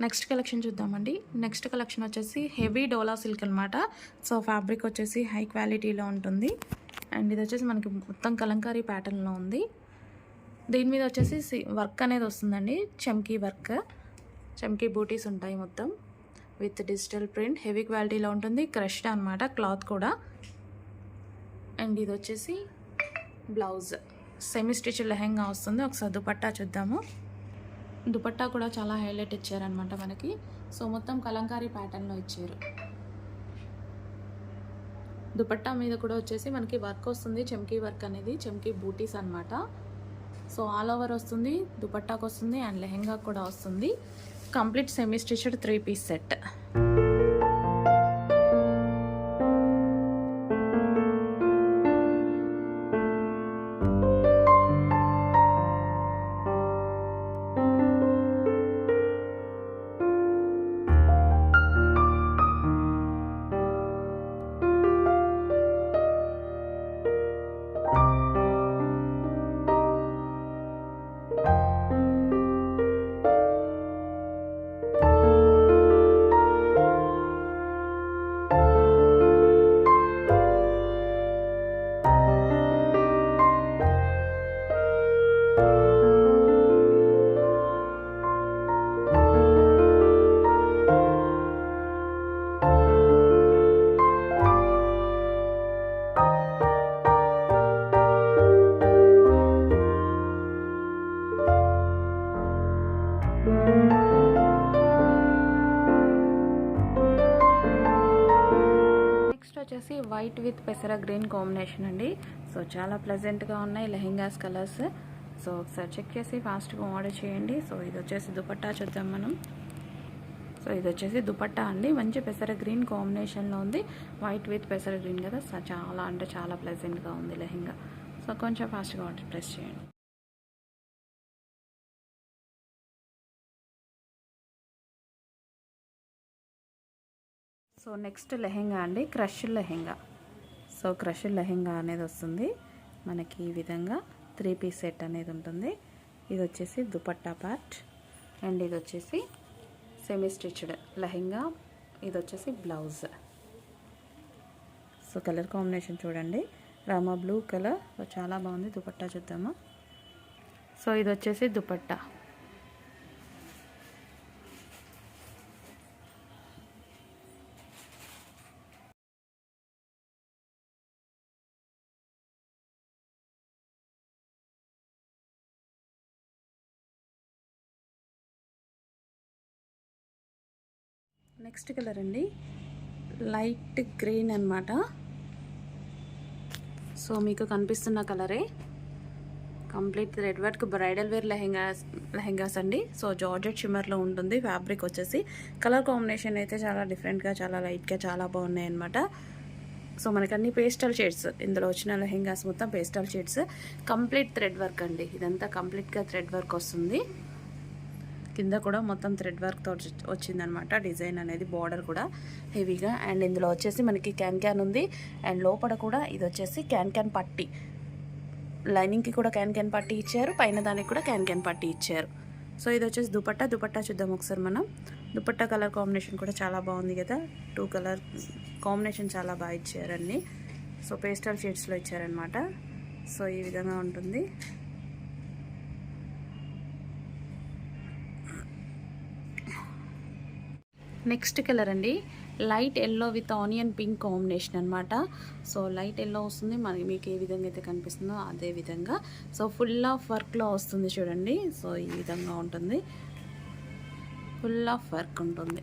Next collection చూద్దామండి. Next collection వచ్చేసి heavy డోలా silk అనమాట సో ఫ్యాబ్రిక్ వచ్చేసి హై క్వాలిటీలో ఉంటుంది. అండ్ ఇది వచ్చేసి మనకి మొత్తం కలంకారీ ప్యాటర్న్లో ఉంది. దీని మీద వచ్చేసి సి- వర్క్ అనేది వస్తుందండి. చమ్కీ వర్క్. చమ్కీ బూటీస్ ఉంటాయి మొత్తం. With digital print. హెవీ క్వాలిటీలో ఉంటుంది. క్రష్డ్ అనమాట క్లాత్ కూడా. అండ్ ఇది వచ్చేసి బ్లౌజ్. సెమీ స్టిచ్ లెహెంగా వస్తుంది. ఒకసారి దుపట్టా చూద్దాము. దుపట్టా కూడా చాలా హైలైట్ ఇచ్చారనమాట మనకి. సో మొత్తం కలంకారీ ప్యాటర్న్లో ఇచ్చారు. దుపట్టా మీద కూడా వచ్చేసి మనకి వర్క్ వస్తుంది. చెమ్కీ వర్క్ అనేది చెమ్కీ బూటీస్ అనమాట సో ఆల్ ఓవర్ వస్తుంది దుపట్టాకు వస్తుంది అండ్ లెహెంగా కూడా వస్తుంది. Complete semi stitched three piece set. Next వచ్చేసి వైట్ విత్ పెసర గ్రీన్ కాంబినేషన్ అండి. సో చాలా ప్లెజెంట్గా ఉన్నాయి లెహెంగాస్ కలర్స్. సో ఒకసారి చెక్ చేసి ఫాస్ట్గా ఆర్డర్ చేయండి. సో ఇది వచ్చేసి దుపట్టా చూద్దాం మనం. సో ఇది వచ్చేసి దుపట్టా అండి. మంచి పెసర గ్రీన్ కాంబినేషన్లో ఉంది. వైట్ విత్ పెసర గ్రీన్ కదా. చాలా అంటే చాలా ప్లెజెంట్గా ఉంది లెహెంగా. సో కొంచెం ఫాస్ట్గా ఆర్డర్ ప్రెస్ చేయండి. సో నెక్స్ట్ లెహెంగా అండి crush lehenga. So crush lehenga అనేది వస్తుంది. మనకి ఈ విధంగా త్రీ పీస్ సెట్ అనేది ఉంటుంది. ఇది వచ్చేసి దుపట్టా పార్ట్ అండ్ ఇది వచ్చేసి సెమీ స్టిచ్డ్ లెహెంగా. ఇది వచ్చేసి బ్లౌజ్. సో కలర్ కాంబినేషన్ చూడండి. Rama blue colour. చాలా బాగుంది. దుపట్టా చూద్దామా? సో ఇది వచ్చేసి దుపట్టా. నెక్స్ట్ కలర్ అండి. లైట్ గ్రీన్ అన్నమాట. సో మీకు కనిపిస్తున్న కలరే. Complete red work bridal wear lehengas lehengas అండి. సో జార్జెట్ షిమ్మర్లో ఉంటుంది ఫ్యాబ్రిక్ వచ్చేసి. కలర్ కాంబినేషన్ అయితే చాలా డిఫరెంట్గా చాలా లైట్గా చాలా బాగున్నాయి అనమాట సో మనకి అన్ని పేస్టల్ షేడ్స్ ఇందులో వచ్చిన లెహెంగాస్ మొత్తం pastel shades. Complete thread work అండి. ఇదంతా కంప్లీట్గా థ్రెడ్ వర్క్ వస్తుంది. కింద కూడా మొత్తం థ్రెడ్ వర్క్ వచ్చిందనమాట. డిజైన్ అనేది బార్డర్ కూడా హెవీగా. అండ్ ఇందులో వచ్చేసి మనకి క్యాన్ క్యాన్ ఉంది. అండ్ లోపల కూడా ఇది వచ్చేసి క్యాన్ క్యాన్ పట్టి. లైనింగ్కి కూడా క్యాన్ క్యాన్ పట్టి ఇచ్చారు. పైన దానికి కూడా క్యాన్ క్యాన్ పట్టి ఇచ్చారు. సో ఇది వచ్చేసి దుపట్టా. దుపట్టా చూద్దాం ఒకసారి మనం. దుపట్టా కలర్ కాంబినేషన్ కూడా చాలా బాగుంది కదా. టూ కలర్ కాంబినేషన్ చాలా బాగా ఇచ్చారు సో పేస్టల్ షేడ్స్లో ఇచ్చారనమాట. సో ఈ విధంగా ఉంటుంది. నెక్స్ట్ కలర్ అండి. Light yellow with onion pink combination అనమాట సో లైట్ ఎల్లో వస్తుంది. మనకి మీకు ఏ విధంగా అయితే కనిపిస్తుందో అదే విధంగా. సో ఫుల్ ఆఫ్ వర్క్లో వస్తుంది చూడండి. సో ఈ విధంగా ఉంటుంది. ఫుల్ ఆఫ్ వర్క్ ఉంటుంది.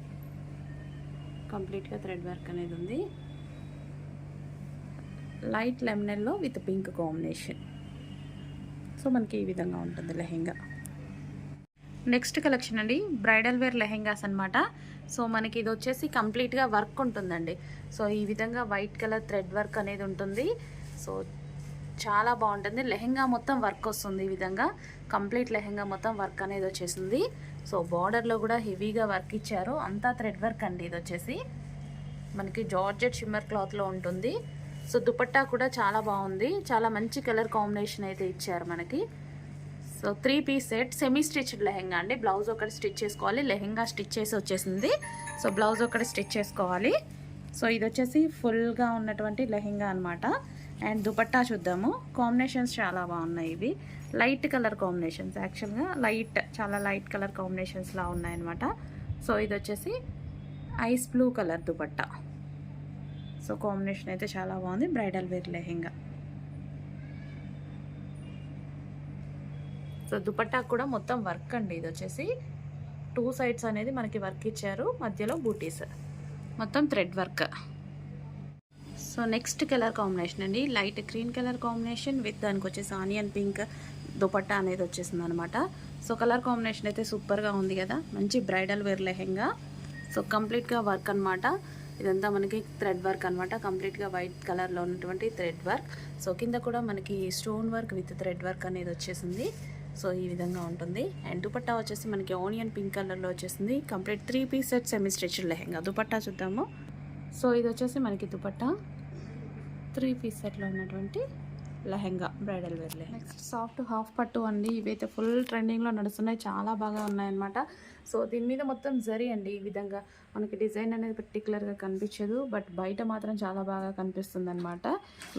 కంప్లీట్గా థ్రెడ్ వర్క్ అనేది ఉంది. Light lemon yellow with pink combination. So మనకి ఈ విధంగా ఉంటుంది లెహెంగా. నెక్స్ట్ కలెక్షన్ అండి బ్రైడల్ వేర్ లెహెంగాస్ అనమాట సో మనకి ఇది వచ్చేసి కంప్లీట్గా వర్క్ ఉంటుందండి. సో ఈ విధంగా వైట్ కలర్ థ్రెడ్ వర్క్ అనేది ఉంటుంది. సో చాలా బాగుంటుంది. లెహెంగా మొత్తం వర్క్ వస్తుంది ఈ విధంగా. కంప్లీట్ లెహెంగా మొత్తం వర్క్ అనేది వచ్చేసింది. సో బార్డర్లో కూడా హెవీగా వర్క్ ఇచ్చారు. అంతా థ్రెడ్ వర్క్ అండి ఇది వచ్చేసి. మనకి జార్జెట్ షిమ్మర్ క్లాత్లో ఉంటుంది. సో దుపట్టా కూడా చాలా బాగుంది. చాలా మంచి కలర్ కాంబినేషన్ అయితే ఇచ్చారు మనకి. So three piece set semi stitched lehenga అండి. బ్లౌజ్ ఒకటి స్టిచ్ చేసుకోవాలి. లెహెంగా స్టిచ్ చేసి వచ్చేసింది. సో బ్లౌజ్ ఒకటి స్టిచ్ చేసుకోవాలి. సో ఇది వచ్చేసి ఫుల్గా ఉన్నటువంటి లెహెంగా అనమాట అండ్ దుపట్టా చూద్దాము. కాంబినేషన్స్ చాలా బాగున్నాయి ఇవి. లైట్ కలర్ కాంబినేషన్స్ యాక్చువల్గా లైట్ చాలా లైట్ కలర్ కాంబినేషన్స్లా ఉన్నాయన్నమాట. సో ఇది వచ్చేసి ice blue colour dupatta. So combination అయితే చాలా బాగుంది. Bridal wear lehenga. So dupatta కూడా మొత్తం వర్క్ అండి. ఇది వచ్చేసి టూ సైడ్స్ అనేది మనకి వర్క్ ఇచ్చారు. మధ్యలో బూటీస్ మొత్తం thread work so next colour combination అండి. Light green colour combination with దానికి వచ్చేసి ఆనియన్ పింక్ దుపట్టా అనేది వచ్చేసింది అనమాట సో కలర్ కాంబినేషన్ అయితే సూపర్గా ఉంది కదా. మంచి బ్రైడల్ వేర్ లెహెంగా. సో కంప్లీట్గా వర్క్ అనమాట ఇదంతా మనకి థ్రెడ్ వర్క్ అనమాట కంప్లీట్గా వైట్ కలర్లో ఉన్నటువంటి థ్రెడ్ వర్క్ సో కింద కూడా మనకి stone work with thread work అనేది వచ్చేసింది. సో ఈ విధంగా ఉంటుంది. అండ్ దుపట్టా వచ్చేసి మనకి ఆనియన్ పింక్ కలర్లో వచ్చేసింది. Complete three piece set semi stretched lehenga. Dupatta చూద్దాము. సో ఇది వచ్చేసి మనకి దుపట్టా. త్రీ పీస్ సెట్లో ఉన్నటువంటి lehenga bridal wear lehenga. Next soft half పట్టు అండి. ఇవైతే ఫుల్ ట్రెండింగ్లో నడుస్తున్నాయి. చాలా బాగా ఉన్నాయన్నమాట. సో దీని మీద మొత్తం జరీ అండి. ఈ విధంగా మనకి డిజైన్ అనేది పర్టికులర్గా కనిపించదు. బట్ బయట మాత్రం చాలా బాగా కనిపిస్తుంది అనమాట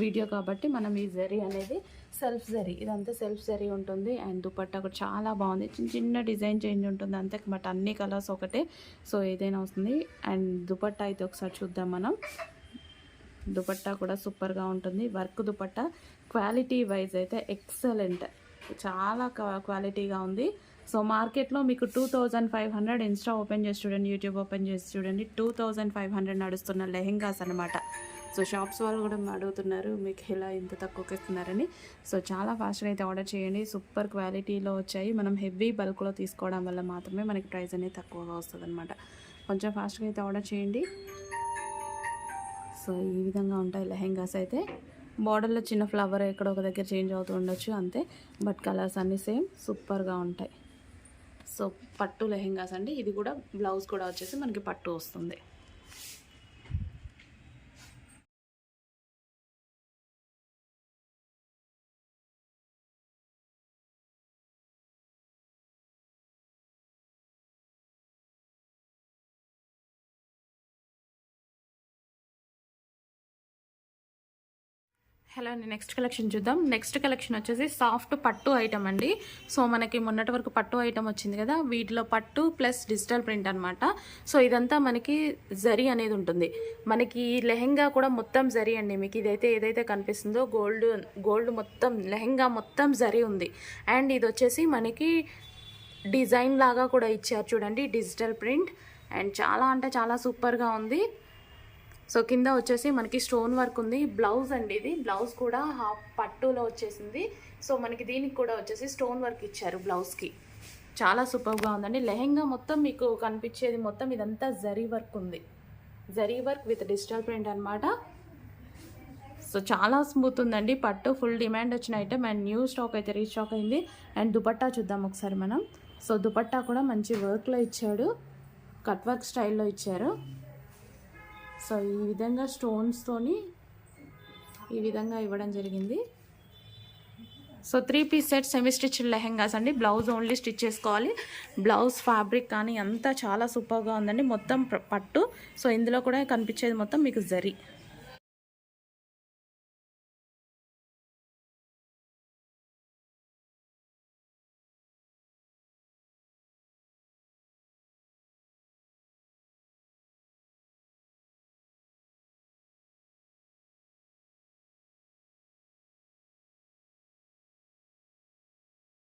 వీడియో కాబట్టి మనం ఈ జరీ అనేది సెల్ఫ్ జరీ. ఇదంతా సెల్ఫ్ జరీ ఉంటుంది. అండ్ దుపట్టా కూడా చాలా బాగుంది. చిన్న చిన్న డిజైన్ చేంజ్ ఉంటుంది. అంతే బట్ అన్ని కలర్స్ ఒకటే. సో ఏదైనా వస్తుంది. అండ్ దుపట్టా అయితే ఒకసారి చూద్దాం మనం. దుపట్టా కూడా సూపర్గా ఉంటుంది. వర్క్ దుపట్టా క్వాలిటీ వైజ్ అయితే ఎక్సలెంట్. చాలా క్వాలిటీగా ఉంది. సో మార్కెట్లో మీకు two thousand five hundred insta open చేసి చూడండి యూట్యూబ్ ఓపెన్ చేసి చూడండి. టూ థౌజండ్ ఫైవ్ హండ్రెడ్ నడుస్తున్న లెహెంగాస్ అనమాట సో షాప్స్ వాళ్ళు కూడా అడుగుతున్నారు మీకు ఎలా ఇంత తక్కువకి ఇస్తున్నారని. సో చాలా ఫాస్ట్గా అయితే ఆర్డర్ చేయండి. సూపర్ క్వాలిటీలో వచ్చాయి. మనం హెవీ బల్క్లో తీసుకోవడం వల్ల మాత్రమే మనకి ప్రైస్ అనేది తక్కువగా వస్తుంది అనమాట కొంచెం ఫాస్ట్గా అయితే ఆర్డర్ చేయండి. సో ఈ విధంగా ఉంటాయి లెహెంగాస్ అయితే. బార్డర్లో చిన్న ఫ్లవర్ ఎక్కడ ఒక దగ్గర చేంజ్ అవుతూ ఉండొచ్చు అంతే. బట్ కలర్స్ అన్నీ సేమ్ సూపర్గా ఉంటాయి. సో పట్టు లెహెంగాస్ అండి. ఇది కూడా బ్లౌజ్ కూడా వచ్చేసి మనకి పట్టు వస్తుంది. హలో అండి. నెక్స్ట్ కలెక్షన్ చూద్దాం. నెక్స్ట్ కలెక్షన్ వచ్చేసి సాఫ్ట్ పట్టు ఐటమ్ అండి. సో మనకి మొన్నటి వరకు పట్టు ఐటమ్ వచ్చింది కదా వీటిలో పట్టు ప్లస్ డిజిటల్ ప్రింట్ అనమాట సో ఇదంతా మనకి జరీ అనేది ఉంటుంది. మనకి లెహెంగా కూడా మొత్తం జరీ అండి. మీకు ఇదైతే ఏదైతే కనిపిస్తుందో గోల్డ్ గోల్డ్ మొత్తం లెహెంగా మొత్తం జరీ ఉంది. అండ్ ఇది వచ్చేసి మనకి డిజైన్ లాగా కూడా ఇచ్చారు చూడండి డిజిటల్ ప్రింట్. అండ్ చాలా అంటే చాలా సూపర్గా ఉంది. సో కింద వచ్చేసి మనకి స్టోన్ వర్క్ ఉంది. బ్లౌజ్ అండి ఇది. బ్లౌజ్ కూడా హాఫ్ పట్టులో వచ్చేసింది. సో మనకి దీనికి కూడా వచ్చేసి స్టోన్ వర్క్ ఇచ్చారు బ్లౌజ్కి చాలా సూపర్గా ఉందండి. లెహెంగా మొత్తం మీకు కనిపించేది మొత్తం ఇదంతా జరీ వర్క్ ఉంది. Zari work with digital print అనమాట సో చాలా స్మూత్ ఉందండి. పట్టు ఫుల్ డిమాండ్ వచ్చిన ఐటమ్ అండ్ న్యూ స్టాక్ అయితే రీస్టాక్ అయింది. అండ్ దుపట్టా చూద్దాం ఒకసారి మనం. సో దుపట్టా కూడా మంచి వర్క్లో ఇచ్చాడు. కట్ వర్క్ స్టైల్లో ఇచ్చారు. సో ఈ విధంగా స్టోన్స్తోని ఈ విధంగా ఇవ్వడం జరిగింది. So three piece set semi stitch lehengas అండి. బ్లౌజ్ ఓన్లీ స్టిచ్ చేసుకోవాలి. బ్లౌజ్ ఫ్యాబ్రిక్ కానీ అంతా చాలా సూపర్గా ఉందండి. మొత్తం పట్టు. సో ఇందులో కూడా కనిపించేది మొత్తం మీకు జరీ.